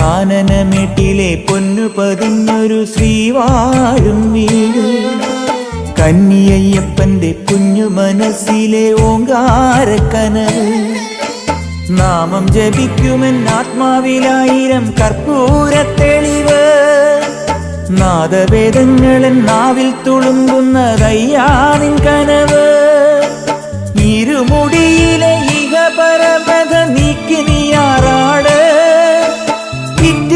കാനനമേട്ടിലെ പൊന്നു പതിഞ്ഞൊരു ശ്രീവാഴും വീട്. കന്നിയയ്യപ്പന്റെ കുഞ്ഞു മനസ്സിലെ ഓങ്കാരക്കനവ് നാമം ജപിക്കുമെൻ ആത്മാവിലായിരം കർപ്പൂര തെളിവ്. നാദവേദങ്ങളൻ നാവിൽ തുളുമ്പുന്നതയ്യാനിൻ കനവ്. ഇരുമുടിയിലെ